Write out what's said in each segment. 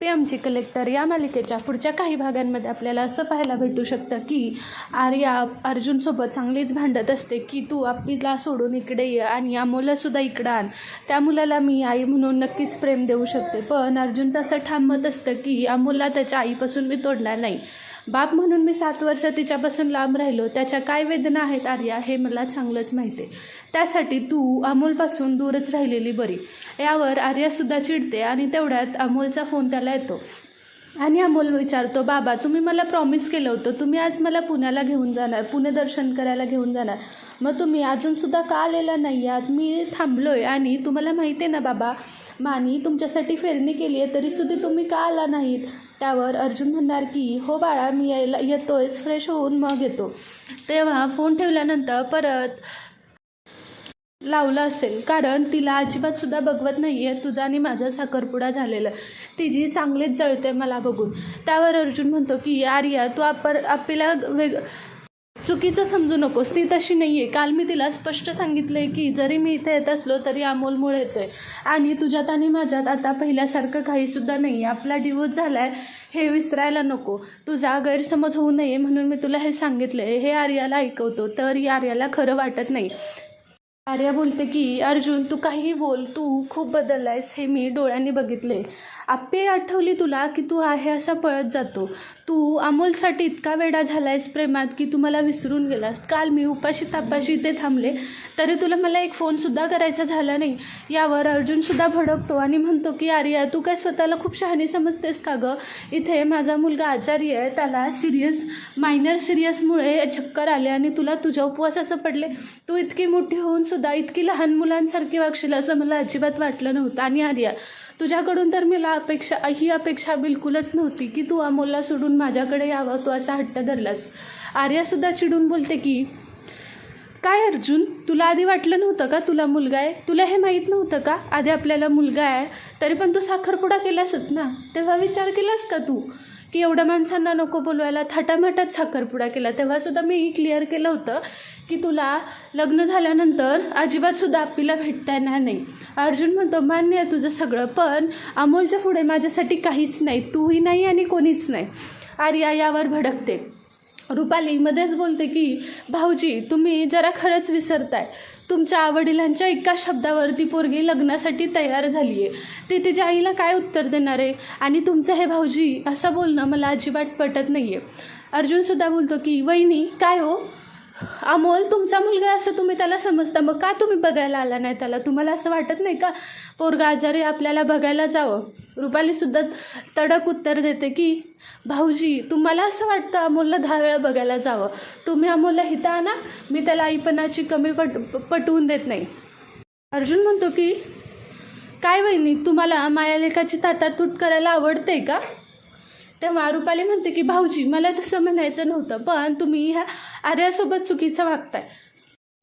आमची कलेक्टर या मालिकेच्या पुढच्या काही भागांमध्ये आपल्याला असं पाहायला भेटू शकतं की आर्या अर्जुनसोबत चांगलीच भांडत असते की तू आपलीला सोडून इकडे ये आणि अमोलासुद्धा इकडं आण. त्या मुलाला मी आई म्हणून नक्कीच प्रेम देऊ शकते. पण अर्जुनचं असं ठाम मत असतं की अमोलला त्याच्या आईपासून मी तोडणार नाही. बाप म्हणून मी सात वर्ष तिच्यापासून लांब राहिलो. त्याच्या काय वेदना आहेत आर्या हे मला चांगलंच माहिती आहे. त्यासाठी तू अमोलपासून दूरच राहिलेली बरी. यावर आर्यासुद्धा चिडते आणि तेवढ्यात अमोलचा फोन त्याला येतो. आणि अमोल विचारतो बाबा तुम्ही मला प्रॉमिस केलं होतं. तुम्ही आज मला पुण्याला घेऊन जाणार पुणे दर्शन करायला घेऊन जाणार. मग तुम्ही अजूनसुद्धा का आलेला नाही आहात? मी थांबलो आहे आणि तुम्हाला माहिती आहे ना बाबा मानी तुमच्यासाठी फेरणी केली आहे तरीसुद्धा तुम्ही का आला नाहीत? त्यावर अर्जुन म्हणणार की हो बाळा मी यायला येतोयच फ्रेश होऊन मग येतो. तेव्हा फोन ठेवल्यानंतर परत लावलं असेल. कारण तिला अजिबात सुद्धा बघवत नाही आहे तुझा आणि माझा साखरपुडा झालेला. तिची चांगलीच जळते मला बघून. त्यावर अर्जुन म्हणतो की आर्या तू आपण आपल्याला वेग चुकीचं समजू नकोस. ती तशी नाही आहे काल मी तिला स्पष्ट सांगितलं आहे की जरी मी इथे येत असलो तरी अमोलमुळे येतोय. आणि तुझ्यात आणि माझ्यात आता पहिल्यासारखं काहीसुद्धा नाही आहे आपला डिवोर्स झाला आहे हे विसरायला नको. तुझा गैरसमज होऊ नये म्हणून मी तुला हे सांगितलं आहे हे आर्याला ऐकवतो. तर या आर्याला खरं वाटत नाही. आर्या बोलते की अर्जुन तू काही बोल तू खूप बदलला आहेस हे मी डोळ्यांनी बघितले. आप्पे आठवली तुला की तू आहे असा पळत जातो. तू अमोलसाठी इतका वेडा झाला आहेस प्रेमात की तू मला विसरून गेलास. काल मी उपाशी तापाशी इथे थांबले. तरी तुला मला एक फोनसुद्धा करायचा झाला नाही. यावर अर्जुनसुद्धा भडकतो आणि म्हणतो की आर्या तू काय स्वतःला खूप शहाणी समजतेस का गं? इथे माझा मुलगा आजारी आहे. त्याला सिरियस मायनर सिरियसमुळे चक्कर आले आणि तुला तुझ्या उपवासाचं पडले. तू इतकी मोठी होऊन सुद्धा इतकी लहान मुलांसारखी वागशील असं मला अजिबात वाटलं नव्हतं. आणि आर्या तुझ्याकडून तर मला अपेक्षा ही अपेक्षा बिलकुलच नव्हती की तू अमोलला सोडून माझ्याकडे यावं तू असा हट्ट धरलास. आर्यासुद्धा चिडून बोलते की काय अर्जुन तुला आधी वाटलं नव्हतं का तुला मुलगा आहे? तुला हे माहीत नव्हतं का? आधी आपल्याला मुलगा आहे तरी पण तू साखरपुडा केलासच ना? तेव्हा विचार केलास का तू? की एवढ्या माणसांना नको बोलवायला. थाटामाटात साखरपुडा केला. तेव्हासुद्धा मी क्लिअर केलं होतं की तुला लग्न झाल्यानंतर अजिबातसुद्धा आपीला भेटता येणार नाही. अर्जुन म्हणतो मान्य आहे तुझं सगळं पण अमोलच्या पुढे माझ्यासाठी काहीच नाही. तूही नाही आणि कोणीच नाही. आर्या यावर भडकते. रुपाली मध्येच बोलते की भाऊजी तुम्ही जरा खरंच विसरताय. तुमच्या आवडिलांच्या एका शब्दावरती पोरगी लग्नासाठी तयार झाली आहे ते तिच्या आईला काय उत्तर देणार? आहे आणि तुमचं हे भाऊजी असं बोलणं मला अजिबात पटत नाही आहे अर्जुनसुद्धा बोलतो की वहिनी काय हो? अमोल तुमचा मुलगा असं तुम्ही त्याला समजता मग का तुम्ही बघायला आला नाही त्याला? तुम्हाला असं वाटत नाही का पोरगा आजारी आपल्याला बघायला जावं? रुपालीसुद्धा तडक उत्तर देते की भाऊजी तुम्हाला असं वाटतं अमोलला दहा वेळा बघायला जावं? तुम्ही अमोलला हिता आणा मी त्याला आईपणाची कमी पट पटवून देत नाही. अर्जुन म्हणतो की काय वहिनी तुम्हाला मायालेखाची ताटातूट करायला आवडते का? तेव्हा रुपाली म्हणते की भाऊजी मला तसं म्हणायचं नव्हतं पण तुम्ही ह्या आर्यासोबत चुकीचं वागताय.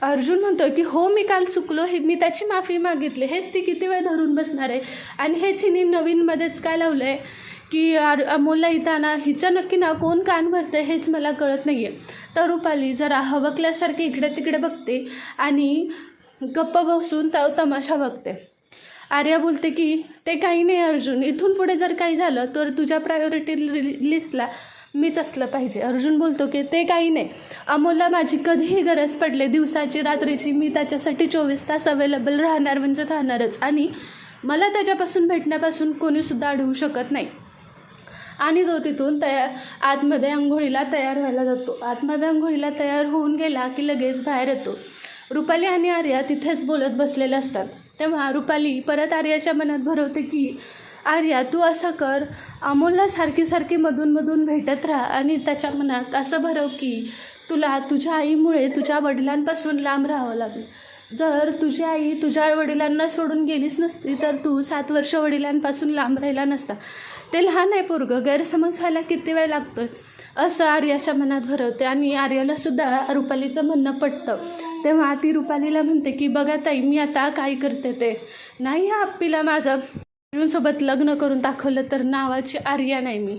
अर्जुन म्हणतो की हो मी काल चुकलो हे मी त्याची माफी मागितली हेच ती किती वेळ धरून बसणार आहे? आणि हेच हिने नवीनमध्येच काय लावलं आहे की आर अमोलला इथं हिचं नक्की ना कोण कान भरतं हेच मला कळत नाही आहे तर रुपाली जरा हवकल्यासारखी इकडे तिकडे बघते आणि गप्प बसून त तमाशा बघते. आर्या बोलते की ते काही नाही अर्जुन इथून पुढे जर काही झालं तर तुझ्या प्रायोरिटी लिस्टला मीच असलं पाहिजे. अर्जुन बोलतो की ते काही नाही. अमोलला माझी कधीही गरज पडले दिवसाची रात्रीची मी त्याच्यासाठी चोवीस तास अवेलेबल राहणार म्हणजे राहणारच. आणि मला त्याच्यापासून भेटण्यापासून कोणीसुद्धा अडवू शकत नाही. आणि तो तिथून तयार आतमध्ये आंघोळीला तयार व्हायला जातो. आतमध्ये आंघोळीला तयार होऊन गेला की लगेच बाहेर येतो. रुपाली आणि आर्या तिथेच बोलत बसलेले असतात. तेव्हा रुपाली परत आर्याच्या मनात भरवते की आर्या तू असं कर. अमोलला सारखी सारखी मधूनमधून भेटत राहा आणि त्याच्या मनात असं भरव की तुला तुझ्या आईमुळे तुझ्या वडिलांपासून लांब राहावं लागेल. जर तुझी आई तुझ्या वडिलांना सोडून गेलीच नसती तर तू सात वर्ष वडिलांपासून लांब राहिला नसता. ते लहान आहे पोरगं गैरसमज व्हायला किती वेळ लागतोय? असं आर्याच्या मनात भरवते आणि आर्याला सुद्धा रुपालीचं म्हणणं पटतं. तेव्हा ती रुपालीला म्हणते की बघा ताई मी आता काय करते ते? नाही ह्या आप्पीला माझं अर्जुनसोबत लग्न करून दाखवलं तर नावाची आर्या नाही मी.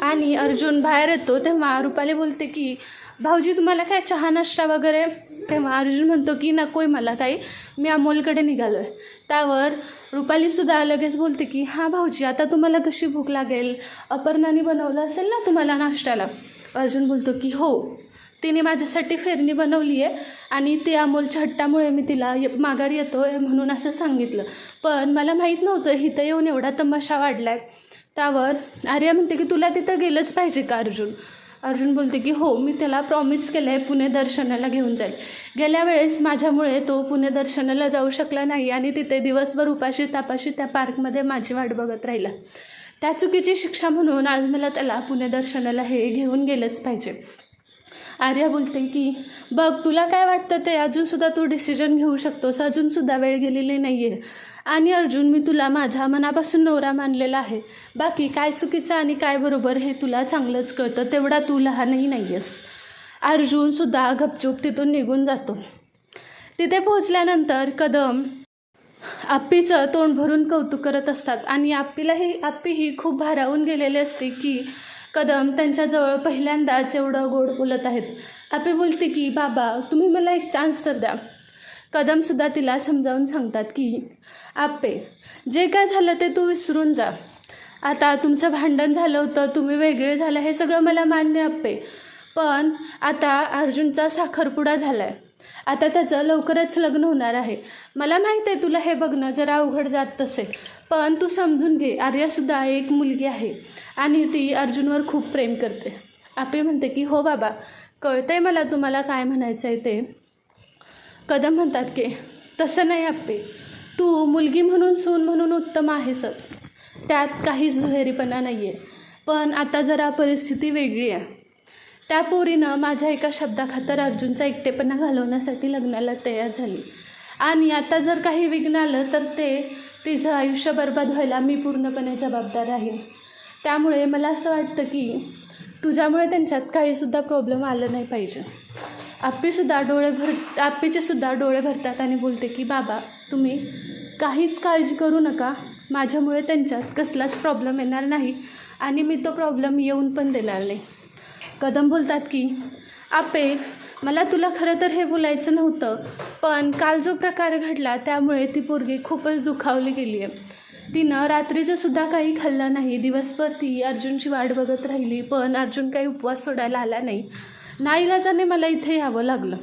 आणि अर्जुन बाहेर येतो तेव्हा रुपाली बोलते की भाऊजी तुम्हाला काय चहा नाश्ता वगैरे? तेव्हा अर्जुन म्हणतो की नको आहे मला काही मी अमोलकडे निघालो आहे त्यावर रुपालीसुद्धा लगेच बोलते की हां भाऊजी आता तुम्हाला कशी भूक लागेल? अपर्णाने बनवलं असेल ना तुम्हाला नाश्त्याला? अर्जुन बोलतो की हो तिने माझ्यासाठी फेरणी बनवली आहे आणि ते अमोलच्या हट्टामुळे मी तिला ये- माघारी येतो आहे म्हणून असं सांगितलं. पण मला माहीत नव्हतं इथं येऊन एवढा तमाशा वाढला आहे त्यावर आर्या म्हणते की तुला तिथं गेलंच पाहिजे का अर्जुन? अर्जुन बोलते की हो मी त्याला प्रॉमिस केलं आहे पुणे दर्शनाला घेऊन जाईल. गेल्या वेळेस माझ्यामुळे तो पुणे दर्शनाला जाऊ शकला नाही आणि तिथे दिवसभर उपाशी तापाशी त्या पार्कमध्ये माझी वाट बघत राहिला. त्या चुकीची शिक्षा म्हणून आज मला त्याला पुणे दर्शनाला हे घेऊन गेलंच पाहिजे. आर्या बोलते की बघ तुला काय वाटतं ते? अजूनसुद्धा तू डिसिजन घेऊ शकतोस. अजूनसुद्धा वेळ गेलेली नाही आहे आणि अर्जुन मी तुला माझ्या मनापासून नवरा मानलेला आहे. बाकी काय चुकीचं आणि काय बरोबर हे तुला चांगलंच कळतं. तेवढा तू लहानही नाही आहेस अर्जुनसुद्धा गपचूप तिथून निघून जातो. तिथे पोहोचल्यानंतर कदम आप्पीचं तोंड भरून कौतुक करत असतात. आणि आप्पीलाही आप्पीही खूप भारावून गेलेले असते की कदम त्यांच्याजवळ पहिल्यांदाच एवढं गोड बोलत आहेत. आप्पी बोलते की बाबा तुम्ही मला एक चान्स तर द्या. कदमसुद्धा तिला समजावून सांगतात की आप्पे जे काय झालं ते तू विसरून जा. आता तुमचं भांडण झालं होतं तुम्ही वेगळे झालं हे सगळं मला मान्य आप्पे पण आता अर्जुनचा साखरपुडा झाला आहे आता त्याचं लवकरच लग्न होणार आहे. मला माहीत आहे तुला हे बघणं जरा अवघड जात तसे पण तू समजून घे आर्यासुद्धा एक मुलगी आहे आणि ती अर्जुनवर खूप प्रेम करते. आपे म्हणते की हो बाबा कळतंय मला तुम्हाला काय म्हणायचं आहे ते. कदम म्हणतात की तसं नाही आप्पे तू मुलगी म्हणून सून म्हणून उत्तम आहेसच. त्यात काहीच दुहेरीपणा नाही आहे पण आता जरा परिस्थिती वेगळी आहे. त्या पोरीनं माझ्या एका शब्दाखातर अर्जुनचा एकटेपणा घालवण्यासाठी लग्नाला तयार झाली. आणि आता जर काही विघ्न आलं तर ते तिचं आयुष्य बर्बाद व्हायला मी पूर्णपणे जबाबदार आहे त्यामुळे मला असं वाटतं की तुझ्यामुळे त्यांच्यात काहीसुद्धा प्रॉब्लेम आलं नाही पाहिजे. आप्पीसुद्धा डोळे भर आप्पीचेसुद्धा डोळे भरतात आणि बोलते की बाबा तुम्ही काहीच काळजी करू नका. माझ्यामुळे त्यांच्यात कसलाच प्रॉब्लेम येणार नाही आणि मी तो प्रॉब्लेम येऊन पण देणार नाही. कदम बोलतात की आपे मला तुला खरं तर हे बोलायचं नव्हतं पण काल जो प्रकार घडला त्यामुळे ती पोरगी खूपच दुखावली गेली आहे. तिनं रात्रीचं सुद्धा काही खाल्लं नाही दिवसभर ती अर्जुनची वाट बघत राहिली पण अर्जुन काही उपवास सोडायला आला नाही. नाईलाजाने मला इथे यावं लागलं.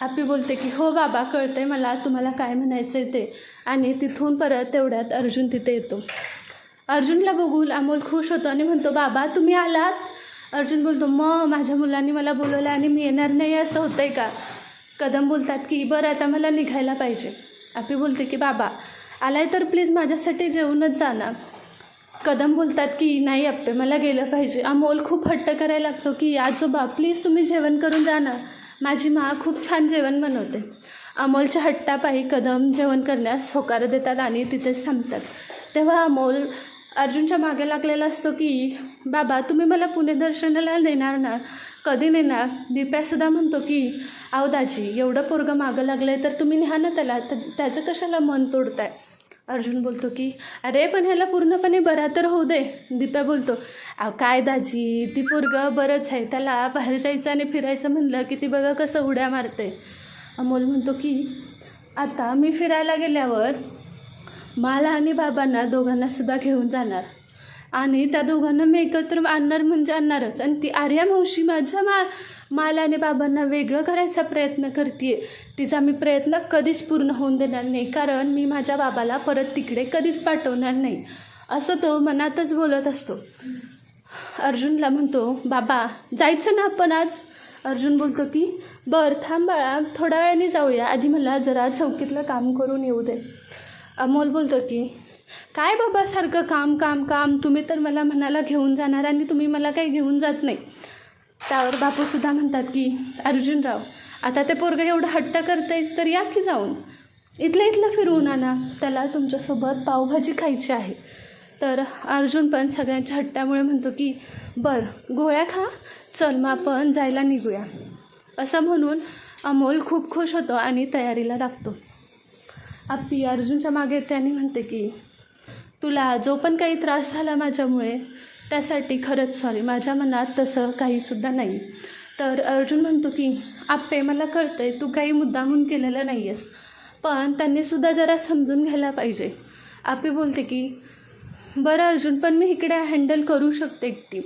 आपी बोलते की हो बाबा कळते मला तुम्हाला काय म्हणायचं आहे ते. आणि तिथून परत तेवढ्यात अर्जुन तिथे येतो. अर्जुनला बघून अमोल खुश होतो आणि म्हणतो बाबा तुम्ही आलात? अर्जुन बोलतो मग माझ्या मुलांनी मला बोलवलं आणि मी येणार नाही असं होतं आहे का? कदम बोलतात की बरं आता मला निघायला पाहिजे. आपी बोलते की बाबा आलाय तर प्लीज माझ्यासाठी जेवूनच जाणार कदम बोलतात की नाही अप्पे मला गेलं पाहिजे. अमोल खूप हट्ट करायला लागतो की आजोबा प्लीज तुम्ही जेवण करून जा ना. माझी मा खूप छान जेवण बनवते. अमोलच्या हट्टापायी कदम जेवण करण्यास होकार देतात आणि तिथेच थांबतात तेव्हा अमोल अर्जुनच्या मागे लागलेला असतो की बाबा तुम्ही मला पुणे दर्शनाला नेणार ना? कधी नेणार? दिप्यासुद्धा म्हणतो की आव दाजी एवढं पोरगं मागं लागलं आहे तर तुम्ही न्या ना त्याला. तर त्याचं कशाला मन तोडताय? अर्जुन बोलतो की अरे पण ह्याला पूर्णपणे बरा तर होऊ दे. दीप्या बोलतो अव काय दाजी ती पोरगं बरंच आहे. त्याला बाहेर जायचं आणि फिरायचं म्हणलं की ती बघा कसं उड्या मारते. अमोल म्हणतो की आता मी फिरायला गेल्यावर मला आणि बाबांना दोघांना सुद्धा घेऊन जाणार. आणि त्या दोघांना मी एकत्र आणणार म्हणजे आणणारच. आणि ती आर्या मावशी माझ्या मा मला आणि बाबांना वेगळं करायचा प्रयत्न करते तिचा मी प्रयत्न कधीच पूर्ण होऊन देणार नाही. कारण मी माझ्या बाबाला परत तिकडे कधीच पाठवणार नाही. असं तो मनातच बोलत असतो. अर्जुनला म्हणतो बाबा जायचं ना आपण आज? अर्जुन बोलतो की बरं थांब बाळा. थोड्या वेळाने जाऊया. आधी मला जरा चौकीतलं काम करून येऊ दे. अमोल बोलतो की काय बाबा सारखं काम काम काम तुम्ही तर मला म्हणाला घेऊन जाणार आणि तुम्ही मला काही घेऊन जात नाही. त्यावर बापूसुद्धा म्हणतात की अर्जुनराव आता ते पोरगं एवढं हट्ट करतायच तर या की जाऊन? इथलं इथलं फिरवून आणा त्याला तुमच्यासोबत पावभाजी खायची आहे. तर अर्जुन पण सगळ्यांच्या हट्टामुळे म्हणतो की बरं गोळ्या खा चल मग आपण जायला निघूया. असं म्हणून अमोल खूप खुश होतो आणि तयारीला लागतो. आपली अर्जुनच्या मागे त्याने म्हणते की तुला जो पण काही त्रास झाला माझ्यामुळे त्यासाठी खरंच सॉरी माझ्या मनात तसं काहीसुद्धा नाही. तर अर्जुन म्हणतो की आप्पे मला कळतं आहे तू काही मुद्दामून केलेलं नाही आहेस पण त्यांनीसुद्धा जरा समजून घ्यायला पाहिजे. आपे बोलते की बरं अर्जुन पण मी इकडे हँडल करू शकते एकटी.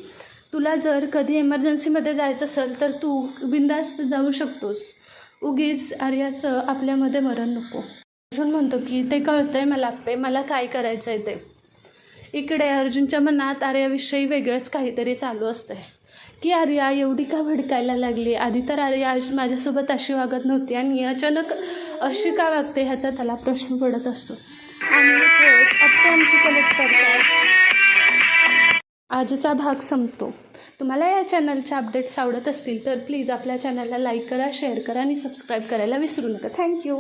तुला जर कधी एमर्जन्सीमध्ये जायचं असेल तर तू बिंदास्त जाऊ शकतोस. उगीच आर्याचं आपल्यामध्ये मरण नको. अर्जुन म्हणतो की ते कळतंय मला आप्पे मला काय करायचं आहे ते. इकडे अर्जुनच्या मनात आर्याविषयी वेगळंच काहीतरी चालू असतंय. की आर्या एवढी का भडकायला लागली? आधी तर आर्या आज माझ्यासोबत अशी वागत नव्हती आणि अचानक अशी का वागते ह्याचा त्याला प्रश्न पडत असतो. आणि आमची कलेक्ट करतात आजचा भाग संपतो. तुम्हाला या चॅनलचे अपडेट्स आवडत असतील तर प्लीज आपल्या चॅनलला लाईक करा शेअर करा आणि सबस्क्राईब करायला विसरू नका. थँक्यू